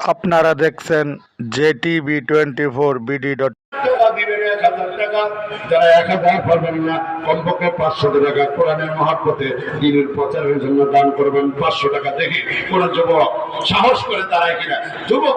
আপনারা দেখছেন JTV twenty four BD dot যারা এক হাজার পারবেন না, কমপক্ষে পাঁচশো টাকা। কোরআনের মহাব্বতে দিনের প্রচারের জন্য দান করবেন পাঁচশো টাকা দেখে। কোন যুবক সাহস করে দাঁড়ায় কিনা? যুবক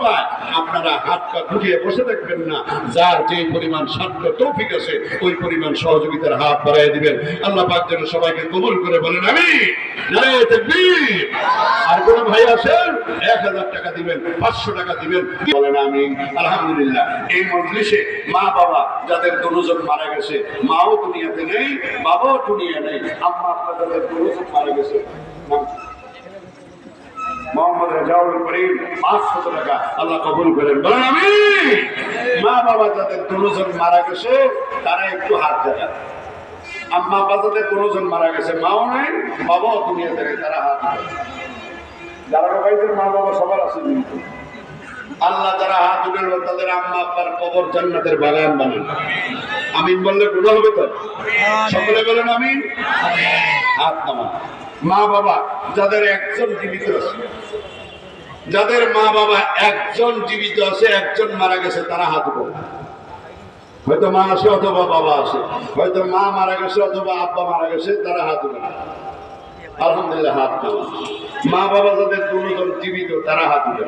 পায় আপনারা হাত পা গুটিয়ে বসে থাকবেন না। যার যে পরিমাণ সাধ্য তৌফিক আছে, ওই পরিমাণ সহযোগিতার হাত বাড়াই দিবেন। আল্লাহ পাক যেন সবাইকে কবুল করে বলেন আমি আর কোন ভাই আছেন এক হাজার টাকা দিবেন, পাঁচশো টাকা দিবেন। বলেন আমি আলহামদুলিল্লাহ। এই মজলিসে মা বাবা যাদের দুজন মারা গেছে, মাও দুনিয়াতে নেই, বাবাও দুনিয়া নেই। আম্মা আপনার যাদের দুজন মারা গেছে? মোহাম্মদ রাজাউল করিম পাঁচশত টাকা আল্লাহ কবুল করেন। বলেন আমি মা বাবা যাদের দুজন মারা গেছে তারা একটু হাত জাগান। আম্মা মারা গেছে মাও নাই বাবাও দুনিয়াতে নেই তারা হাত যারা মা বাবা সবার আছে কিন্তু। আল্লাহ যারা হাত উঠেল তাদের আম্মা আব্বার কবর জান্নাতের বাগান বানান। আমিন বললে গুলো হবে তো? সকলে বলেন আমিন। হাত নামান। মা বাবা যাদের একজন জীবিত আছে যাদের মা বাবা একজন জীবিত আছে একজন মারা গেছে তারা হাত উঠে হয়তো মা আছে অথবা বাবা আছে। হয়তো মা মারা গেছে অথবা আব্বা মারা গেছে তারা হাত উঠে আলহামদুলিল্লাহ হাত নামান মা বাবা যাদের দুজন জীবিত তারা হাত উঠে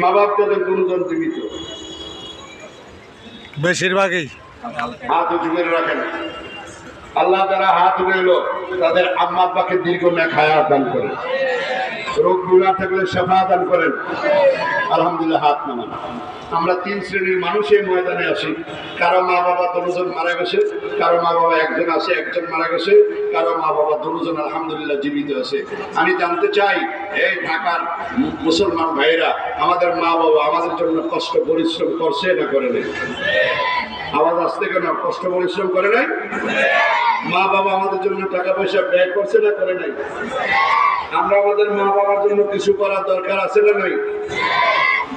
মা বাপ যাদের দুজন জীবিত বেশিরভাগই। হাত উঁচু করে রাখেন। আল্লাহ যারা হাত এলো তাদের আম্মা আব্বাকে দীর্ঘ খায়া দান করেন। রোগ বিমা থাকলে সেবা দান করেন। আলহামদুলিল্লাহ হাত নামান। আমরা তিন শ্রেণির মানুষ এই ময়দানে আছি। কারও মা বাবা দুজন মারা গেছে, কারও মা বাবা একজন আছে, একজন মারা গেছে, কারও মা বাবা দুজন আলহামদুলিল্লাহ জীবিত আছে। আমি জানতে চাই, এই ঢাকার মুসলমান ভাইরা আমাদের মা বাবা আমাদের জন্য কষ্ট, পরিশ্রম করছে না করে নেই? আওয়াজ আসতে কেন? কষ্ট পরিশ্রম করে নাই? মা বাবা আমাদের জন্য টাকা পয়সা ব্যয় করছে না করে নাই? আমরা আমাদের মা বাবার জন্য কিছু করার দরকার আছে না নাই?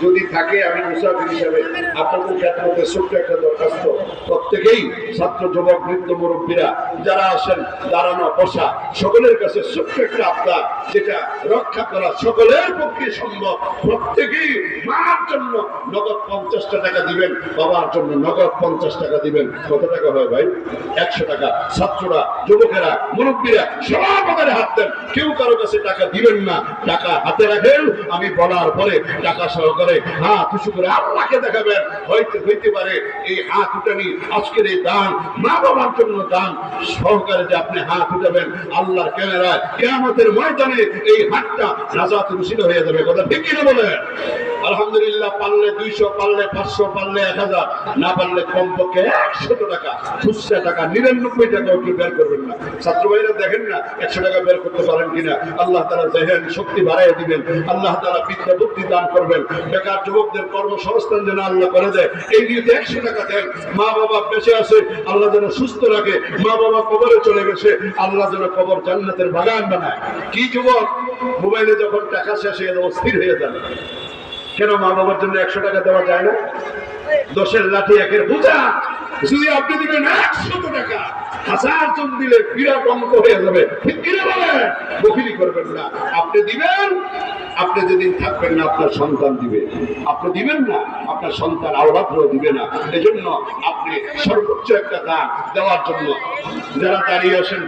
যদি থাকে, আমি মুসাফির হিসাবে আপনাদের ক্ষেত্রে ছোট্ট একটা দরখাস্ত। প্রত্যেকেই ছাত্র, যুবক, বৃদ্ধ, মুরব্বীরা, যারা আসেন দাঁড়ানো বসা সকলের কাছে ছোট্ট একটা আপনার যেটা রক্ষা করা সকলের পক্ষে সম্ভব। প্রত্যেকেই মার জন্য নগদ পঞ্চাশটা টাকা দিবেন, বাবার জন্য নগদ পঞ্চাশ টাকা দিবেন। কত টাকা হয় ভাই? একশো টাকা। ছাত্ররা, যুবকেরা, মুরব্বীরা সবার হাত দেন। কেউ কারও কাছে টাকা দিবেন না। টাকা হাতে রাখেন, আমি বলার পরে টাকা সহকারে হাত উঁচু করে আল্লাহকে দেখাবেন। হয়তো, হইতে পারে এই হাত উঠানি, আজকের এই দান মা বাবার জন্য দান সহকারে যে আপনি হাত উঠাবেন আল্লাহর ক্যামেরায়। কেয়ামতের ময়দানে এই হাতটা রাজাত রুশিদ হয়ে যাবে। কথা ঠিক কিনা বলে আলহামদুলিল্লাহ পারলে দুইশো, পারলে পাঁচশো, পারলে এক হাজার, না পারলে কমপক্ষে একশত টাকা, খুচরা টাকা, নিরানব্বই টাকা একটু বের করবেন না। ছাত্র ভাইরা দেখেন না, একশো টাকা বের করতে পারেন কিনা? আল্লাহ তারা জেহেন শক্তি বাড়াই দিবেন, আল্লাহ তারা বিদ্যা বুদ্ধি দান করবেন। বেকার যুবকদের কর্মসংস্থান যেন আল্লাহ করে দেয়, এই নিয়ে একশো টাকা দেন। মা বাবা বেঁচে আছে, আল্লাহ যেন সুস্থ রাখে। মা বাবা কবরে চলে গেছে, আল্লাহ যেন কবর জান্নাতের বাগান বানায়। কি যুবক? মোবাইলে যখন টাকা শেষ হয়ে যাবে, স্থির হয়ে যাবে। কেন মা বাবার জন্য একশো টাকা দেওয়া যায় না। দশের লাঠি একের বোঝা যদি আপনি দিবেন একশত টাকা, হাজার জন দিলে বিরাট অঙ্ক হয়ে যাবে। বকিলি করবেন না। আপনি দিবেন, আপনি যেদিন থাকবেন না, আপনার সন্তান দিবে। আপনি দিবেন না, আপনার সন্তান আওলাদরাও দিবে না। এজন্য আপনি সর্বোচ্চ একটা দান দেওয়ার জন্য যারা দাঁড়িয়ে আছেন